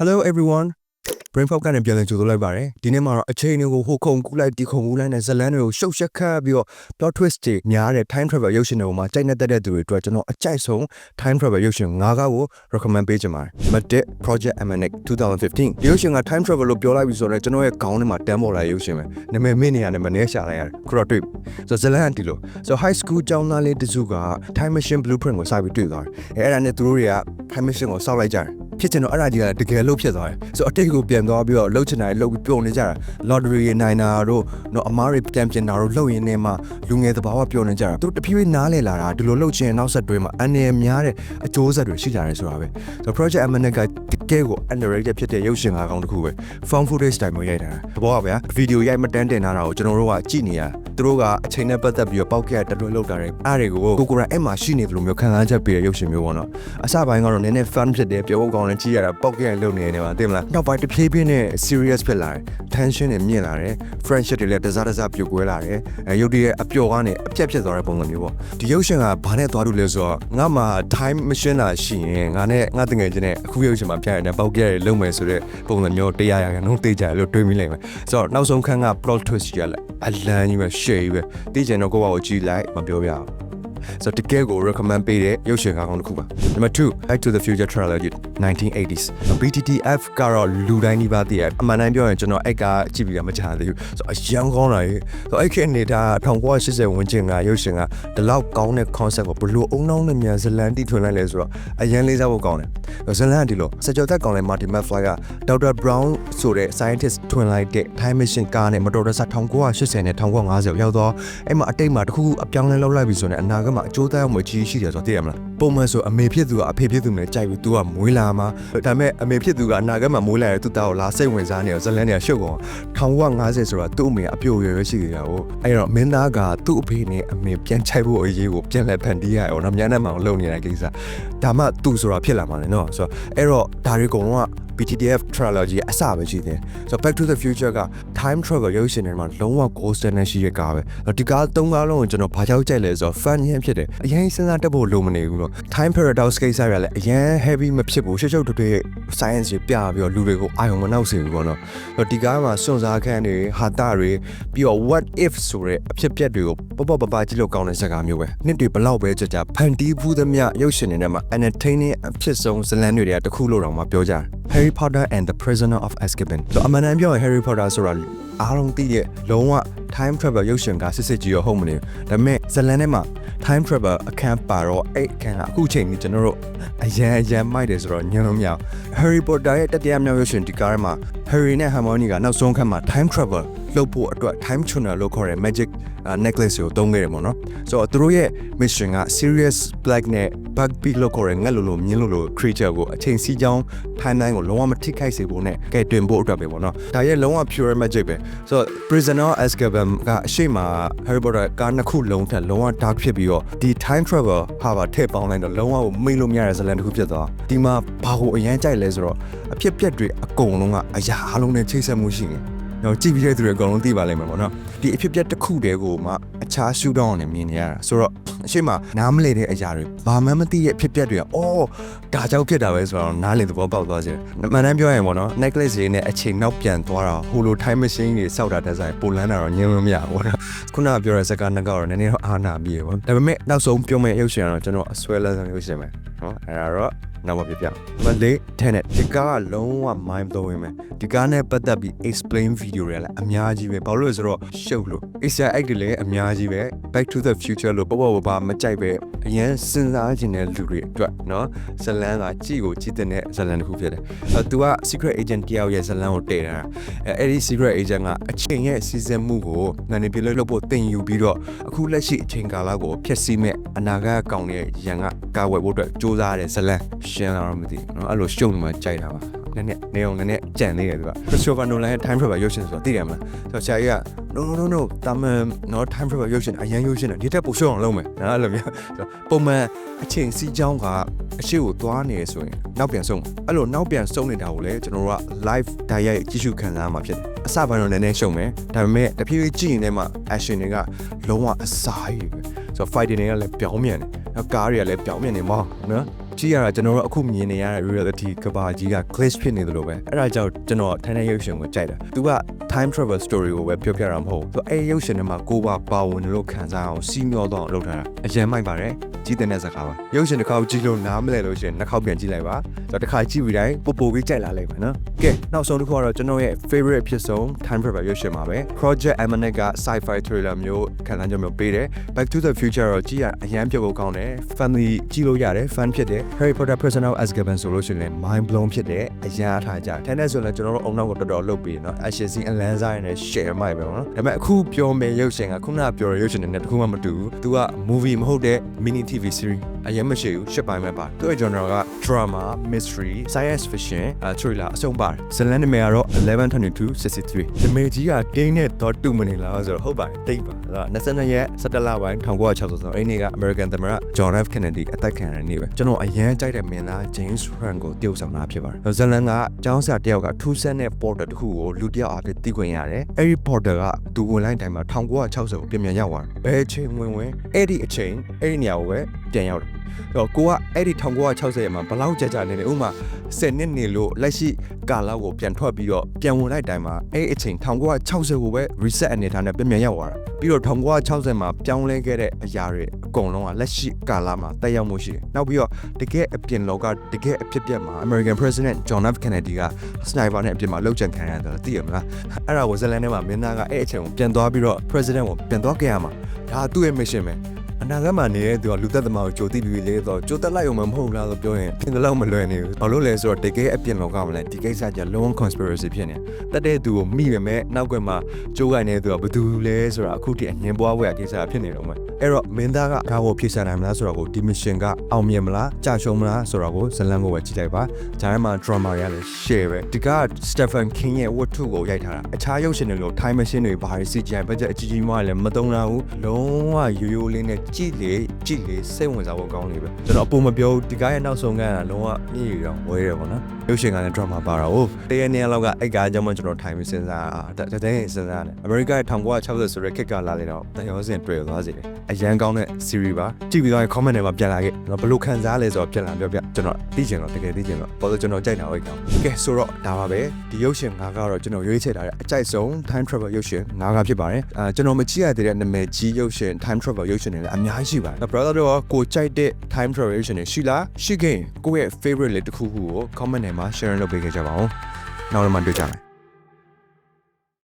Hello everyone Brain Pop ကနေပြန်လည်ကြိုဆိုလိုက်ပါတယ်ဒီနေ့မှာတော့အချိန်တွေကိုဟိုခုံကူးလိုက်ဒီခုံကူးလိုက်နဲ့ဇလန်းတွေကိုရှုပ်ရှက်ခတ်ပြီးတော့ plot twist တွေများတဲ့ time travel ရုပ်ရှင်တွေကိုမှကြိုက်နေတဲ့တဲ့သူတွေအတွက်ကျွန်တော်အကြိုက်ဆုံး time travel ရုပ်ရှင်၅ကားကို recommend ပေးချင်ပါတယ်နံပါတ်1 Project Almanac 2015ဒီရုပ်ရှင်က time travel လို့ပြောလိုက်ပြီဆိုတော့ကျွန်တော်ရဲ့ခေါင်းထဲမှာတန်းပေါ်လာတဲ့ရုပ်ရှင်ပဲနာမည်မင်းနေရတယ်မနှဲရှာလိုက်ရတယ်ခုတော့တွေ့ပြီဆိုတော့ဇလန်းကဒီလိုဆိုတော့ high school ကျောင်းသားလေးတစုက time machine blueprint ကိုစပြီးတွေ့သွားတယ်အဲအဲ့ဒါနဲ့သူတို့တွေက time machine ကိုစောက်လိုက်ကြတယ် ဖြစ်ချင်တော့အဲ့ဒါကြီးကတကယ်လို့ဖြစ်သွားတယ်ဆိုတော့အတိတ်ကိုပြန်သွားပြီးတော့လှုပ်ချင်တာလှုပ်ပြီးပြုံနေကြတာ lottery ရနိုင်တာတို့တော့အမားတွေပြန်ပြင်တာတို့လှုပ်ရင်းနဲ့မှလူငယ်သဘာဝပြုံနေကြတာသူတဖြည်းဖြည်းနားလဲလာတာဒီလိုလှုပ်ချင်နောက်ဆက်တွဲမှာအန်ရများတဲ့အကျိုးဆက်တွေရှိကြတယ်ဆိုတာပဲဆိုတော့ project Amanet ကတကယ်ကို underrated ဖြစ်တဲ့ရုပ်ရှင်ကားကောင်းတစ်ခုပဲ found footage တိုင်မျိုးရိုက်တာသဘောပါဗျာဗီဒီယိုရိုက်မတန်းတင်ထားတာကိုကျွန်တော်တို့ကကြည့်နေရ သူတို့ကအချိန်နဲ့ပတ်သက်ပြီးတော့ပောက်ခဲ့တလွဲလောက်တာတွေအားတွေကိုကိုကိုရိုင်းအဲ့မှာရှိနေတယ်လို့မျိုးခံစားချက်ပေးတဲ့ရုပ်ရှင်မျိုးပေါ့နော်အစပိုင်းကတော့နည်းနည်း fun ဖြစ်တယ်ပြောဖို့ကောင်းတယ်ကြည့်ရတာပောက်ခဲ့လုံနေနေပါသိမလားနောက်ပိုင်းတစ်ဖြည်းဖြည်းနဲ့ serious ဖြစ်လာတယ် tension တွေမြင့်လာတယ် friendship တွေလည်းတစားတစားပြိုကွဲလာတယ်အဲရုပ်တရက်အပျော်ကနေအပြက်ဖြစ်သွားတဲ့ပုံစံမျိုးပေါ့ဒီရုပ်ရှင်ကဘာနဲ့သွားလို့လဲဆိုတော့ငါမှ time machine လာရှိရင်ငါနဲ့ငါတငယ်ချင်းနဲ့အခုရုပ်ရှင်မှာပြန်ရတဲ့ပောက်ခဲ့ရလုံမယ်ဆိုတဲ့ပုံစံမျိုးတရားရရနှုံးသေးကြတယ်လို့တွေးမိလိုက်မယ်ဆိုတော့နောက်ဆုံးခန်းက plot twist ကြီးကလည်းအလန်းကြီးပဲ share ကြီးပဲသိချင်တော့ကိုယ့်ဘာကိုကြည့်လိုက်မပြောပြအောင်ဆိုတော့တကယ်ကို recommend ပေးတဲ့ရုပ်ရှင်ကားကောင်းတစ်ခုပါ Number 2 Back to the Future Trilogy 1980s BTTF ကတော့လူတိုင်းဒီပါတည်းအမှန်တမ်းပြောရင်ကျွန်တော်အဲ့ကကြည့်ပြီးတာမချာသေးဘူးဆိုတော့အရန်ကောင်းတာရေဆိုတော့အဲ့ခေတ်နေတာ1980ဝန်းကျင်ကရုပ်ရှင်ကဒီလောက်ကောင်းတဲ့ concept ကိုဘလို့အုံနှောင်းနဲ့မြန်ဇလန်တီထွင်လိုက်လဲဆိုတော့အရန်လေးစားဖို့ကောင်းတယ် ဇလန်ကဒီလိုစကြောသက်ကောင်းတဲ့ Marty McFly က Dr. Brown ဆိုတဲ့ scientist ထွင်လိုက်တဲ့ time machine ကားနဲ့မတော်တဆ1980နဲ့1950ရောက်တော့အဲ့မှာအတိတ်မှာတခုခုအပြောင်းလဲလောက်လိုက်ပြီဆိုရင်အနာဂတ်မှာအကျိုးသက်ရောက်မှုအကြီးရှိတယ်ဆိုတော့သိရမလားပုံမှန်ဆိုအမေဖြစ်သူကအဖေဖြစ်သူနဲ့ကြိုက်ပြီး तू ကမွေးလာမှာဒါပေမဲ့အမေဖြစ်သူကအနာဂတ်မှာမွေးလာတဲ့သူသားကိုလာစိတ်ဝင်စားနေတော့ဇလန်တွေကရှုပ်ကုန်1950ဆိုတာသူ့အမေကအပြိုရွယ်ရွယ်ရှိနေတာကိုအဲ့တော့မင်းသားကသူ့အဖေနဲ့အမေပြန်ချိုက်ဖို့အရေးကိုပြန်လဲဖန်တီးရအောင်တော့မြန်နဲ့မှအောင်လုပ်နေတဲ့ကိစ္စဒါမှသူဆိုတာဖြစ်လာမှာလေနော်ဆိုတော့အဲ့တော့ဒါတွေအကုန်လုံးက BTTF trilogy အစပဲရှိတယ်ဆိုတော့ Back to the Future က time travel ရုပ်ရှင်တွေမှာလုံးဝ gold standard ရှိတဲ့ကားပဲဒီကားသုံးကားလုံးကိုကျွန်တော်ဘာကြောက်ကြိုက်လဲဆိုတော့ fun ရမ်းဖြစ်တယ်အရင်စဉ်းစားတက်ဖို့လိုမနေဘူးတော့ time paradox ကိစ္စရလည်းအရင် heavy မဖြစ်ဘူးရှုပ်ရှုပ်ထွေးထွေး science တွေပြပြီးတော့လူတွေကိုအာရုံမနှောက်စေဘူးပေါ့နော်ဒီကားမှာစွန့်စားခန်းတွေဟာတာတွေပြီးတော့ what if ဆိုတဲ့အဖြစ်ပြက်တွေကိုပပပပကြည့်လို့ကောင်းတဲ့ဇာတ်ကားမျိုးပဲနှစ်တွေဘလောက်ပဲကြာကြာဖန်တီးဘူးသမျှရုပ်ရှင်တွေထဲမှာ entertaining အဖြစ်ဆုံးဇာတ်လမ်းတွေကတခုလို့တော့မှပြောကြတယ် Harry Potter and the Prisoner of Azkaban ဆိုအမှန်တမ်းပြောရင် Harry Potter ဆိုတာ အားလုံးသိတဲ့လုံးဝ time travel ရုပ်ရှင်ကစစ်စစ်ကြီးရောဟုတ်မနေဘူးဒါပေမဲ့ဇလန်ထဲမှာ time travel အခန်းပါတော့အဲ့အခန်းကအခုချိန်ကြီးကျွန်တော်တို့အရန်အရန်မိုက်တယ်ဆိုတော့ညံလို့မရအောင် Harry Potter ရဲ့တတိယမြောက်ရုပ်ရှင်ဒီကားထဲမှာ Harry နဲ့ Hermione ကနောက်ဆုံးခန်းမှာ time travel လုပ်ဖို့အတွက် time tunnel လို့ခေါ်တဲ့ magic necklace ကိုသုံးခဲ့တယ်ပေါ့နော်ဆိုတော့သူတို့ရဲ့ mission က serious black နဲ့ bug beak လို့ခေါ်တဲ့ငှက်လိုလိုမြင်းလိုလို creature ကိုအချိန်စီးကြောင်း timeline ကိုလုံးဝမထိခိုက်စေဖို့နဲ့ကဲတင်ဖို့အတွက်ပဲပေါ့နော်ဒါရဲ့လုံးဝ pure magic ပဲဆိုတော့ prisoner azkaban ကအရှိမ Harry Potter ကားနှစ်ခုလုံးထက်လုံးဝ dark ဖြစ်ပြီးတော့ဒီ time travel ဟာပါထည့်ပေါင်းလိုက်တော့လုံးဝမိတ်လို့မရတဲ့ဇာတ်လမ်းတစ်ခုဖြစ်သွားဒီမှာဘာကိုအရန်ကြိုက်လဲဆိုတော့အဖြစ်ပြက်တွေအကုန်လုံးကအရာအလုံးနဲ့ချိတ်ဆက်မှုရှိနေတော့ကြည့်ပြီးတဲ့သူတွေအကုန်လုံးသိပါလိမ့်မယ်ပေါ့နော် ဒီအဖြစ်ပြက်တစ်ခုတည်းကိုမှအခြားရှူတောင်းနဲ့မြင်နေရတာဆိုတော့အရှိမနားမလည်တဲ့အရာတွေဘာမှမသိရဲ့အဖြစ်ပြက်တွေကအော်ဒါကြောင့်ဖြစ်တာပဲဆိုတော့နားလည်သဘောပေါက်သွားစေတယ်မှန်တမ်းပြောရင်ပေါ့နော် necklace တွေနဲ့အချိန်နောက်ပြန်သွားတာဟိုလို time machine တွေစောက်တာတက်ဆိုင်ပိုလန်းတာတော့ညင်လို့မရဘူးပေါ့နော်ခုနကပြောတဲ့စကားနှစ်ကောက်တော့နည်းနည်းတော့အားနာပြီးရပေါ့ဒါပေမဲ့နောက်ဆုံးပြောမယ့်ရုပ်ရှင်ကတော့ကျွန်တော်အစွဲလက်ဆုံးရုပ်ရှင်ပဲနော်အဲ့ဒါတော့နောက်မှပြပြမလေး tenet ဒီကားကလုံးဝ mind blowing ပဲဒီကားနဲ့ပတ်သက်ပြီး explain video တွေလည်းအများကြီးပဲဘာလို့လဲဆိုတော့ရှုပ်လို့ Easter egg တွေလည်းအများကြီးပဲ back to the future လို့ပေါ့ပေါ့ပါမကြိုက်ပဲအရင်စဉ်းစားခြင်းတဲ့လူတွေအတွက်เนาะဇလန်းကကြည့်ကိုကြည့်တဲ့ဇလန်းတစ်ခုဖြစ်တယ်အဲသူက secret agent တယောက်ရဲ့ဇလန်းကိုတည်တာအဲအဲ့ဒီ secret agent ကအချိန်ရဲ့စီစဉ်မှုကိုနာနေပြလို့လုပ်ဖို့တင်ယူပြီးတော့အခုလက်ရှိအချိန်ကာလကိုဖျက်ဆီးမဲ့အနာဂတ်ကောင်တဲ့ရန်ကကာဝယ်ဖို့အတွက်စူးစမ်းရတဲ့ဇလန်းရှင်းလာတော့မသိဘူးเนาะအဲ့လိုရှုံနေမှကြိုက်တာပါ နည်းနည်းနေအောင်နည်းနည်းကြံနေတယ်သူက Christopher Nolan ရဲ့ time travel ရုပ်ရှင်ဆိုတော့သိတယ်မလားဆိုတော့ဆရာကြီးက no no no no တာမန်နော် time travel ရုပ်ရှင်အရင်ရုပ်ရှင်တယ်ဒီထက်ပိုရှုံအောင်လုပ်မယ်နော်အဲ့လိုမျိုးပုံမှန်အချိန်စီးကြောင်းကအရှိကိုသွားနေဆိုရင်နောက်ပြန်ဆုံးအဲ့လိုနောက်ပြန်ဆုံးနေတာကိုလည်းကျွန်တော်တို့က live ဓာတ်ရိုက်ကြည့်ရှုခံစားမှာဖြစ်တယ်အစပိုင်းတော့နည်းနည်းရှုံမယ်ဒါပေမဲ့တဖြည်းဖြည်းကြည့်ရင်လည်းမှ action တွေကလုံးဝအစားကြီးပဲဆိုတော့ fighting တွေကလည်းပြောင်းမြန်တယ်ကားတွေကလည်းပြောင်းမြန်နေမှာနော် ကြည့်ရတာကျွန်တော်တို့အခုမြင်နေရတဲ့ reality ကဘာကြီးက glitch ဖြစ်နေသလိုပဲအဲ့ဒါကြောင့်ကျွန်တော်ထိုင်တဲ့ရုပ်ရှင်ကိုကြိုက်တာသူက time travel story ကိုပဲပြောပြတာမဟုတ်ဘူးသူအဲ့ဒီရုပ်ရှင်ထဲမှာကိုပါပါဝင်လို့ခံစားအောင်စီးမျောတော့အောင်လုပ်ထားတာအရင်မိုက်ပါတယ်ကြည့်တဲ့စကားပါရုပ်ရှင်တစ်ခါကြည့်လို့နားမလဲလို့ရှရင်နှစ်ခေါက်ပြန်ကြည့်လိုက်ပါဆိုတော့တစ်ခါကြည့်ပြီးတိုင်းပို့ပို့ပြီးကြိုက်လာလိမ့်မယ်နော်ကဲနောက်ဆုံးတစ်ခုကတော့ကျွန်တော်ရဲ့ favorite ဖြစ်ဆုံး time travel ရုပ်ရှင်ပါပဲ Project Almanac က sci-fi thriller မျိုးခံစားချက်မျိုးပေးတယ် Back to the Future တော့ကြည့်ရအရန်ပြုတ်ဖို့ကောင်းတယ် family ကြည့်လို့ရတယ် fan ဖြစ်တယ် Harry Potter Prisoner of Azkaban ဆိုလို့ရှိရင် mind blown ဖြစ်တဲ့အရာထားကြတယ်။ဒါနဲ့ဆိုရင်ကျွန်တော်တို့အုံနောက်ကိုတော်တော်လှုပ်ပြီးနော် Ashes in Alanza နဲ့ share မိုက်ပဲနော်။ဒါပေမဲ့အခုပြောမယ်ရုပ်ရှင်ကခုနပြောတဲ့ရုပ်ရှင်နဲ့တခုမှမတူဘူး။ तू က movie မဟုတ်တဲ့ mini TV series အရင်မရှိဘူးရှစ်ပိုင်းပဲပါ။သူ့ရဲ့ genre က drama, mystery, science fiction, thriller အစုံပါတယ်။ဇလန်နာမည်ကတော့112263။ဒီမေကြီးကဂိမ်းနဲ့တော့တူမနေလားဆိုတော့ဟုတ်ပါတယ်။တိတ်ပါ။အဲ့တော့22ရက်17လပိုင်း1963အဲ့ဒီနေ့က American သမ္မတ John F Kennedy အသက်ခံရတဲ့နေ့ပဲ။ကျွန်တော်အရန်ကြိုက်တဲ့မင်းသား James Franco ကိုတရုပ်ဆောင်တာဖြစ်ပါတယ်ဇလန်ကကျောင်းဆရာတယောက်ကထူးဆန်းတဲ့ porter တစ်ခုကိုလူတစ်ယောက်အဖြစ်သိခွင့်ရတယ်အဲ့ဒီ porter ကသူဝင်လိုက်တိုင်းမှာ1960ကိုပြင်ပြန်ရောက်သွားတယ်ဘယ်အချိန်ဝင်ဝင်အဲ့ဒီအချိန်အဲ့ဒီနေရာကိုပဲ ပြန်ရောက်တယ်တော့ကိုကအဲ့ဒီ1960ရဲ့မှာဘလောက်ကြာကြာနေနေဥမာ10နှစ်နေလို့လက်ရှိကာလကိုပြန်ထွက်ပြီးတော့ပြန်ဝင်လိုက်တိုင်းမှာအဲ့ဒီအချိန်1960ကိုပဲ reset အနေထားနဲ့ပြန်ပြန်ရောက်သွားတာပြီးတော့1960မှာပြောင်းလဲခဲ့တဲ့အရာတွေအကုန်လုံးကလက်ရှိကာလမှာတက်ရောက်မှုရှိတယ်နောက်ပြီးတော့တကယ်အပြင်လောကတကယ်အဖြစ်ပြက်မှာ American President John F Kennedy က sniper နဲ့အပြင်မှာလှုပ်ကြံခံရတယ်သိရမလားအဲ့ဒါကိုဇလန်ထဲမှာမင်းသားကအဲ့အချိန်ကိုပြန်သွားပြီးတော့ president ကိုပြန်သွားခဲ့ရမှာဒါသူ့ရဲ့ mission ပဲအ နာဂတ်မှာနေတဲ့သူကလူသက်သမားကိုကြိုသိပြီးလေတော့ကြိုတက်လိုက်အောင်မဟုတ်လားလို့ပြောရင်ပြင်တော့မလွယ်နေဘူးဘာလို့လဲဆိုတော့တကယ်အပြင်လောကမှာလည်းဒီကိစ္စက long conspiracy ဖြစ်နေတက်တဲ့သူကိုမိပေမဲ့နောက်ကမှကြိုးကိုင်းနေတဲ့သူကဘယ်သူလဲဆိုတာအခုထိအငင်းပွားဝဲကိစ္စဖြစ်နေတော့မယ်အဲ့တော့မင်းသားကဒါကိုဖြေရှာနိုင်မလားဆိုတော့ကိုဒီ mission ကအောင်မြင်မလားကြာရှုံးမလားဆိုတော့ကိုဇလန်ကိုပဲကြည့်လိုက်ပါဂျာထဲမှာ drama ရလည်း share ပဲဒီက Stephen King ရဲ့ဝတ္ထုကိုရိုက်ထားတာအခြားရုပ်ရှင်တွေလို time machine တွေဘာတွေ CGI budget အကြီးကြီးမှလည်းမသုံးတာဘူးလုံးဝရိုးရိုးလေးနဲ့ကြည့်လေကြည့်လေစိတ်ဝင်စားဖို့ကောင်းနေပဲကျွန်တော်အပုံမပြောဘူးဒီကားရဲ့နောက်ဆုံးကလုံးဝမြည်ရောဝဲတယ်ပေါ့နော်ရုပ်ရှင်ကလည်း drama ပါတာဟုတ်တရနေ့လောက်ကအဲ့ကားကြောင့်မှကျွန်တော်ထိုင်ပြီးစဉ်းစားတာတတဲ့စဉ်းစားတယ်အမေရိက1960ဆိုတဲ့ခေတ်ကလာလေတော့တရောစင်တွေ့သွားစေတယ်အရန်ကောင်းတဲ့ series ပါကြည့်ပြီးတော့ comment ထဲမှာပြန်လာခဲ့ကျွန်တော်ဘယ်လိုခံစားလဲဆိုတော့ပြန်လာပြောပြကျွန်တော်သိချင်တော့တကယ်သိချင်တော့ပေါ်တော့ကျွန်တော်ကြိုက်တာဟုတ်ကောင်းကဲဆိုတော့ဒါပါပဲဒီရုပ်ရှင်ငါကတော့ကျွန်တော်ရွေးချယ်ထားတဲ့အကြိုက်ဆုံး time travel ရုပ်ရှင်ငါကဖြစ်ပါတယ်အာကျွန်တော်မကြည့်ရသေးတဲ့နာမည်ကြီးရုပ်ရှင် time travel ရုပ်ရှင်တွေလည်းအများကြီးရှိပါတယ် brother တို့ကကိုကြိုက်တဲ့ time travel ရုပ်ရှင်တွေရှိလားရှိခင်ကိုယ့်ရဲ့ favorite လေးတစ်ခုခုကို comment ထဲမှာ share လုပ်ပေးခဲ့ကြပါဦးနောက်တော့မှတွေ့ကြမယ်